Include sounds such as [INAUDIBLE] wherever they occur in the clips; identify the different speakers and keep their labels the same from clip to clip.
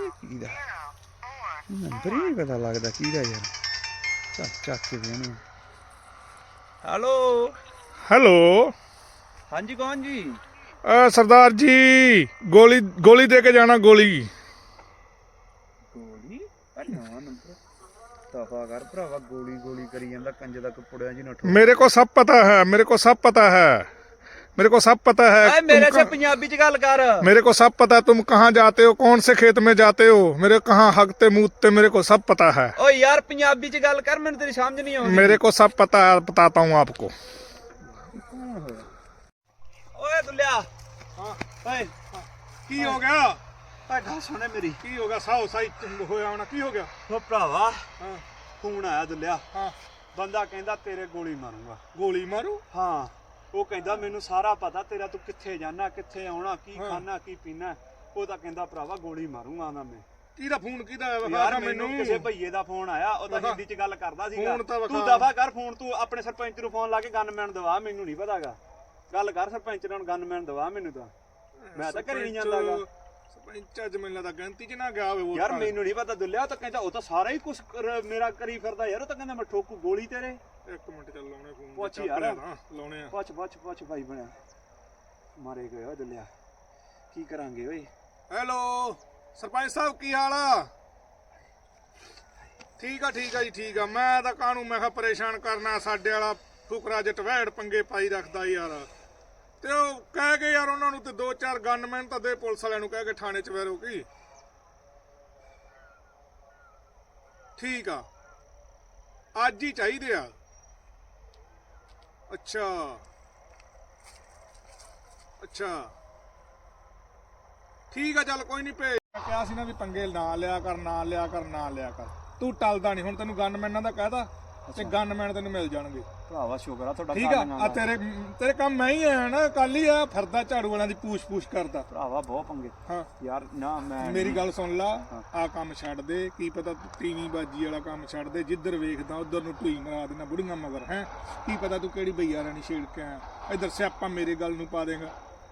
Speaker 1: ਇਹ ਕੀ ਦਾ ਲੱਗਦਾ ਕੀ ਯਾਰ? ਚੱਕ ਚੱਕ ਕੇ ਵੇਣੇ ਹੈਲੋ?
Speaker 2: ਹੈਲੋ?
Speaker 1: ਹਾਂਜੀ ਕੌਣ ਜੀ?
Speaker 2: ਅ ਸਰਦਾਰ ਜੀ ਗੋਲੀ ਗੋਲੀ ਦੇ ਕੇ ਜਾਣਾ ਗੋਲੀ।
Speaker 1: ਗੋਲੀ? ਨਾ ਨੰਬਰ ਤਫਾ ਕਰ ਭਰਾਵਾ ਗੋਲੀ ਗੋਲੀ ਕਰੀ ਜਾਂਦਾ ਕੰਜ ਤੱਕ ਕਪੜਿਆਂ ਜੀ ਨਾ
Speaker 2: ਮੇਰੇ ਕੋ ਸਭ ਪਤਾ ਹੈ ਮੇਰੇ ਕੋ ਸਭ ਪਤਾ ਹੈ। मेरे को सब पता है
Speaker 1: ਓਏ
Speaker 2: तुम
Speaker 1: ਮੇਰੇ ਸੇ
Speaker 2: कहाँ-
Speaker 1: ਪੰਜਾਬੀ ਚ ਗੱਲ ਕਰ
Speaker 2: मेरे को सब पता है तुम कहाँ जाते हो कौन से खेत में जाते हो मेरे कहाँ हगते मूतते मेरे को सब पता है
Speaker 1: ਓਏ ਯਾਰ ਪੰਜਾਬੀ ਚ ਗੱਲ ਕਰ ਮੈਨੂੰ ਤੇਰੀ ਸਮਝ ਨਹੀਂ ਆਉਂਦੀ
Speaker 2: मेरे को सब पता है बताता हूँ आपको
Speaker 1: ਓਏ ਦੁੱਲਿਆ
Speaker 2: ਹਾਂ
Speaker 1: ਓਏ
Speaker 2: ਕੀ ਹੋ ਗਿਆ
Speaker 1: ਓਏ ਗੱਲ ਸੁਣੇ ਮੇਰੀ
Speaker 2: ਕੀ ਹੋ ਗਿਆ ਸਾਉ ਸਾਈ ਹੋਇਆ ਹੋਣਾ ਕੀ ਹੋ ਗਿਆ
Speaker 1: ਓ ਭਰਾਵਾ
Speaker 2: ਹਾਂ
Speaker 1: ਫੋਨ ਆਇਆ ਦੁੱਲਿਆ
Speaker 2: ਹਾਂ
Speaker 1: ਬੰਦਾ ਕਹਿੰਦਾ ਤੇਰੇ ਗੋਲੀ ਮਾਰੂੰਗਾ
Speaker 2: ਗੋਲੀ ਮਾਰੂ
Speaker 1: ਹਾਂ ਉਹ ਕਹਿੰਦਾ ਮੈਨੂੰ ਸਾਰਾ ਪਤਾ ਤੇਰਾ ਤੂੰ ਕਿੱਥੇ ਜਾਣਾ ਕਿੱਥੇ ਆਉਣਾ ਕੀ। ਖਾਣਾ ਕੀ ਪੀਣਾ ਉਹ ਤਾਂ ਕਹਿੰਦਾ ਭਰਾਵਾ ਗੋਲੀ ਮਾਰੂੰਗਾ ਮੈਂ। ਮੈਂ
Speaker 2: ਕਿਹਦਾ ਫੋਨ ਕਿਹਦਾ ਆਇਆ
Speaker 1: ਯਾਰ
Speaker 2: ਵਿਖਾ
Speaker 1: ਮੈਨੂੰ ਕਿਸੇ ਭਈਏ ਦਾ ਫੋਨ ਆਇਆ ਉਹ ਤਾਂ। ਹਿੰਦੀ ਚ ਗੱਲ ਕਰਦਾ ਸੀਗਾ।
Speaker 2: ਫੋਨ ਤਾਂ।
Speaker 1: ਦਫਾ ਕਰ ਫੋਨ ਤੂੰ ਆਪਣੇ ਸਰਪੰਚ ਨੂੰ ਫੋਨ ਲਾ ਕੇ ਗਨਮੈਨ ਦਵਾ ਮੈਨੂੰ ਨਹੀਂ ਪਤਾਗਾ। ਗੱਲ ਕਰ ਸਰਪੰਚ ਨਾਲ ਗਨਮੈਨ ਦਵਾ ਮੈਨੂੰ ਤਾਂ। ਮੈਂ ਤਾਂ ਘਰੇ ਨਹੀਂ ਜਾਂਦਾਗਾ।
Speaker 2: ਸਰਪੰਚ ਅੱਜ ਮੈਨੂੰ ਲੱਗਦਾ ਗਿਣਤੀ ਚ ਨਾ ਗਿਆ ਹੋਵੇ ਉਹ
Speaker 1: ਯਾਰ ਮੈਨੂੰ ਨਹੀਂ ਪਤਾ ਦੁੱਲਿਆ ਉਹ ਤਾਂ ਕਹਿੰਦਾ ਉਹ ਤਾਂ ਸਾਰਾ ਹੀ ਕੁਝ ਮੇਰਾ ਕਰੀ ਫਿਰਦਾ ਯਾਰ ਉਹ ਤਾਂ ਕਹਿੰਦਾ ਮੈਂ ਠੋਕੂ ਗੋਲੀ ਤੇਰੇ।
Speaker 2: ਇੱਕ ਮਿੰਟ ਚੱਲ ਲਾਉਣੇ ਫੋਨ
Speaker 1: ਪੁੱਛ
Speaker 2: ਚੱਕ
Speaker 1: ਯਾਰ।
Speaker 2: ਲਿਆ ਨਾ, ਲਾਉਣੇ ਆ।
Speaker 1: ਪੁੱਛ ਪੁੱਛ ਪੁੱਛ ਭਾਈ ਬਣਿਆ ਮਾਰੇ ਗਏ ਓ ਦੁੱਲਿਆ ਕੀ ਕਰਾਂਗੇ ਓਏ?
Speaker 2: ਹੈਲੋ ਸਰਪੰਚ ਸਾਹਿਬ ਕੀ ਹਾਲ ਆ? ਠੀਕ ਆ ਠੀਕ ਆ ਜੀ ਠੀਕ ਆ। ਮੈਂ ਤਾਂ ਕਾਹਨੂੰ ਮੈਂ ਕਿਹਾ ਪਰੇਸ਼ਾਨ ਕਰਨਾ ਸਾਡੇ ਵਾਲਾ ਫੁਕਰਾ ਜੱਟ ਵਹਿੜ ਪੰਗੇ ਪਾਈ ਰੱਖਦਾ ਯਾਰ। ਤੇ ਉਹ ਕਹਿ ਗਏ ਯਾਰ ਉਹਨਾਂ ਨੂੰ ਤੇ ਦੋ ਚਾਰ ਗਨਮੈਨ ਤਾਂ ਦੇ ਪੁਲਿਸ ਵਾਲਿਆਂ ਨੂੰ ਕਹਿ ਕੇ ਥਾਣੇ 'ਚ ਵੈਰੋ ਕੀ? ਠੀਕ ਆ। ਅੱਜ ਹੀ ਚਾਹੀਦੇ ਆ। ਅੱਛਾ। ਅੱਛਾ। ਠੀਕ ਆ, ਚੱਲ ਕੋਈ ਨਹੀਂ ਭੇਜ। ਕਿਹਾ ਸੀ ਨਾ ਵੀ ਪੰਗੇ ਨਾ ਲਿਆ ਕਰ, ਨਾ ਲਿਆ ਕਰ, ਨਾ ਲਿਆ ਕਰ। ਤੂੰ ਟਲਦਾ ਨਹੀਂ ਹੁਣ ਤੈਨੂੰ ਗਨਮੈਨਾਂ ਦਾ ਕਹਿਦਾ ਤੇ ਗਨਮੈਨ ਤੈਨੂੰ ਮਿਲ ਜਾਣਗੇ।
Speaker 1: ਭਰਾਵਾ ਸ਼ੁਕਰ ਆ ਤੁਹਾਡਾ
Speaker 2: ਠੀਕ ਆ? ਆ। ਤੇਰੇ ਤੇਰੇ ਕੰਮ ਮੈਂ ਹੀ ਆਇਆ ਨਾ ਕੱਲ ਹੀ ਆ ਫਿਰਦਾ ਝਾੜੂ ਵਾਲਿਆਂ ਦੀ ਪੂਛ ਪੂਛ ਕਰਦਾ।
Speaker 1: ਭਰਾਵਾ ਬਹੁਤ ਪੰਗੇ।
Speaker 2: ਹਾਂ।
Speaker 1: ਯਾਰ ਨਾ ਮੈਂ
Speaker 2: ਮੇਰੀ ਗੱਲ ਸੁਣ ਲਾ ਆ ਕੰਮ ਛੱਡ ਦੇ ਕੀ ਪਤਾ ਤੂੰ ਟੀਵੀ ਬਾਜੀ ਵਾਲਾ ਕੰਮ ਛੱਡ ਦੇ ਜਿੱਧਰ ਵੇਖਦਾ ਉਧਰ ਨੂੰ ਢੂਈ ਮਰਾ ਦੇਣਾ ਬੁੜੀਆਂ ਮਗਰ ਹੈ? ਕੀ ਪਤਾ ਤੂੰ ਕਿਹੜੀ ਬਈਆ ਰਾਣੀ ਛੇੜ ਕੇ ਆਇਆ। ਇਧਰ ਸਿਆਪਾ ਮੇਰੇ ਗੱਲ ਨੂੰ ਪਾ ਦੇਗਾ।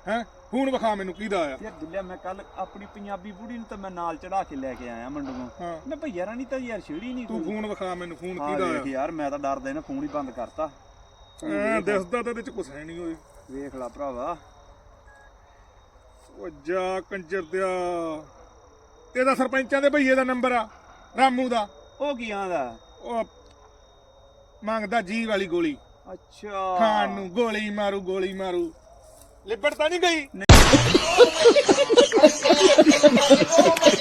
Speaker 2: ਹੈ? ਫੋਨ ਵਿਖਾ ਮੈਨੂੰ ਕਿਹਦਾ ਆਇਆ
Speaker 1: ਯਾਰ ਦੁੱਲਿਆ ਮੈਂ ਕੱਲ ਆਪਣੀ ਪੰਜਾਬੀ ਬੁੜੀ ਨੂੰ ਤਾਂ ਮੈਂ ਨਾਲ ਚੜਾ ਕੇ ਲੈ ਕੇ ਆਇਆ ਮੰਡੂਆਂ।
Speaker 2: ਹਾਂ।
Speaker 1: ਮੈਂ ਭਈਆ ਰਾਣੀ ਤਾਂ ਯਾਰ ਛੇੜੀ ਨਹੀਂ
Speaker 2: ਤੂੰ ਫੋਨ ਵਿਖਾ ਮੈਨੂੰ ਫੋਨ
Speaker 1: ਹਾਂ
Speaker 2: ਕਿਹਦਾ ਆਇਆ
Speaker 1: ਯਾਰ ਮੈਂ ਤਾਂ ਡਰਦਾ ਇਹਨਾਂ ਫੋਨ ਹੀ ਬੰਦ ਕਰਤਾ।
Speaker 2: ਐ ਦਿਸਦਾ ਤਾਂ ਇਹਦੇ ਚ ਕੁਛ ਹੈ ਨਹੀਂ ਓਏ।
Speaker 1: ਵੇਖ ਲੈ ਭਰਾਵਾ।
Speaker 2: ਉਹ ਜਾ ਕੰਜਰ ਦਿਆ। ਇਹਦਾ ਸਰਪੰਚਾਂ ਦੇ ਭਈਏ ਦਾ ਨੰਬਰ ਆ ਰਾਮੂ ਦਾ।
Speaker 1: ਉਹ ਕੀ ਆਂਦਾ?
Speaker 2: ਉਹ ਮੰਗਦਾ ਜੀ ਵਾਲੀ ਗੋਲੀ।
Speaker 1: ਅੱਛਾ।
Speaker 2: ਖਾਣ ਨੂੰ ਗੋਲੀ ਮਾਰੂ ਗੋਲੀ ਮਾਰੂ। ਲਿਬੜ ਤਾਂ ਨਹੀਂ ਗਈ। [LAUGHS]